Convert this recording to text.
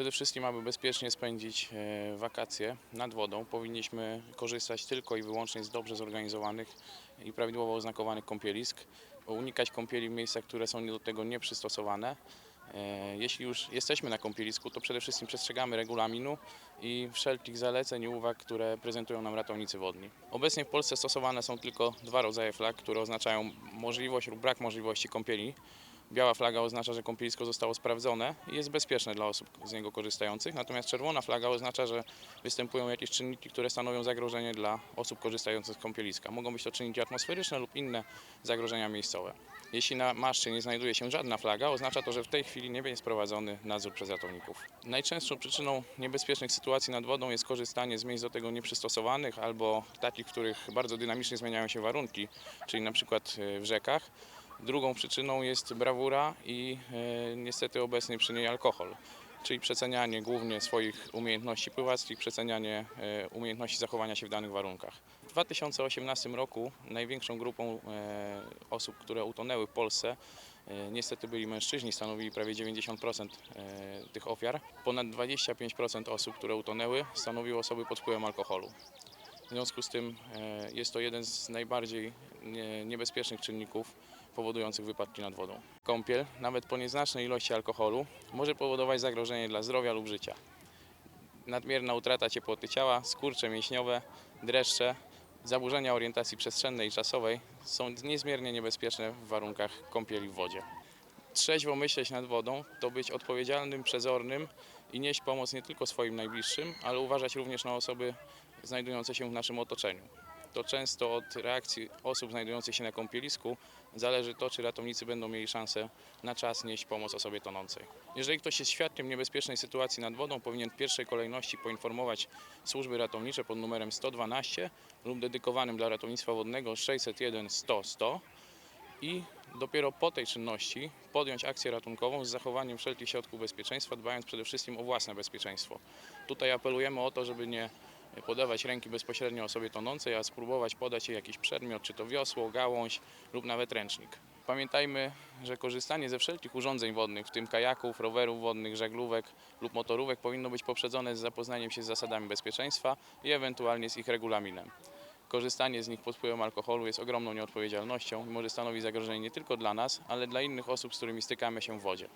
Przede wszystkim, aby bezpiecznie spędzić e, wakacje nad wodą, powinniśmy korzystać tylko i wyłącznie z dobrze zorganizowanych i prawidłowo oznakowanych kąpielisk. Unikać kąpieli w miejscach, które są do tego nieprzystosowane. E, Jeśli już jesteśmy na kąpielisku, to przede wszystkim przestrzegamy regulaminu i wszelkich zaleceń i uwag, które prezentują nam ratownicy wodni. Obecnie w Polsce stosowane są tylko dwa rodzaje flag, które oznaczają możliwość lub brak możliwości kąpieli. Biała flaga oznacza, że kąpielisko zostało sprawdzone i jest bezpieczne dla osób z niego korzystających, natomiast czerwona flaga oznacza, że występują jakieś czynniki, które stanowią zagrożenie dla osób korzystających z kąpieliska. Mogą być to czynniki atmosferyczne lub inne zagrożenia miejscowe. Jeśli na maszcie nie znajduje się żadna flaga, oznacza to, że w tej chwili nie będzie prowadzony nadzór przez ratowników. Najczęstszą przyczyną niebezpiecznych sytuacji nad wodą jest korzystanie z miejsc do tego nieprzystosowanych albo takich, w których bardzo dynamicznie zmieniają się warunki, czyli na przykład e, w rzekach. Drugą przyczyną jest brawura i e, niestety obecnie przy niej alkohol, czyli przecenianie głównie swoich umiejętności pływackich, przecenianie e, umiejętności zachowania się w danych warunkach. W 2018 roku największą grupą e, osób, które utonęły w Polsce, niestety byli mężczyźni, stanowili prawie 90% e, tych ofiar. Ponad 25% osób, które utonęły, stanowiły osoby pod wpływem alkoholu. W związku z tym jest to jeden z najbardziej nie- niebezpiecznych czynników powodujących wypadki nad wodą. Kąpiel, nawet po nieznacznej ilości alkoholu, może powodować zagrożenie dla zdrowia lub życia. Nadmierna utrata ciepłoty ciała, skurcze mięśniowe, dreszcze, zaburzenia orientacji przestrzennej i czasowej są niezmiernie niebezpieczne w warunkach kąpieli w wodzie. Trzeźwo myśleć nad wodą to być odpowiedzialnym, przezornym i nieść pomoc nie tylko swoim najbliższym, ale uważać również na osoby znajdujące się w naszym otoczeniu. To często od reakcji osób znajdujących się na kąpielisku zależy to, czy ratownicy będą mieli szansę na czas nieść pomoc osobie tonącej. Jeżeli ktoś jest świadkiem niebezpiecznej sytuacji nad wodą, powinien w pierwszej kolejności poinformować służby ratownicze pod numerem 112 lub dedykowanym dla ratownictwa wodnego 601 100 100 i dopiero po tej czynności podjąć akcję ratunkową z zachowaniem wszelkich środków bezpieczeństwa, dbając przede wszystkim o własne bezpieczeństwo. Tutaj apelujemy o to, żeby nie podawać ręki bezpośrednio osobie tonącej, a spróbować podać jej jakiś przedmiot, czy to wiosło, gałąź lub nawet ręcznik. Pamiętajmy, że korzystanie ze wszelkich urządzeń wodnych, w tym kajaków, rowerów wodnych, żaglówek lub motorówek powinno być poprzedzone z zapoznaniem się z zasadami bezpieczeństwa i ewentualnie z ich regulaminem. Korzystanie z nich pod wpływem alkoholu jest ogromną nieodpowiedzialnością i może stanowić zagrożenie nie tylko dla nas, ale dla innych osób, z którymi stykamy się w wodzie.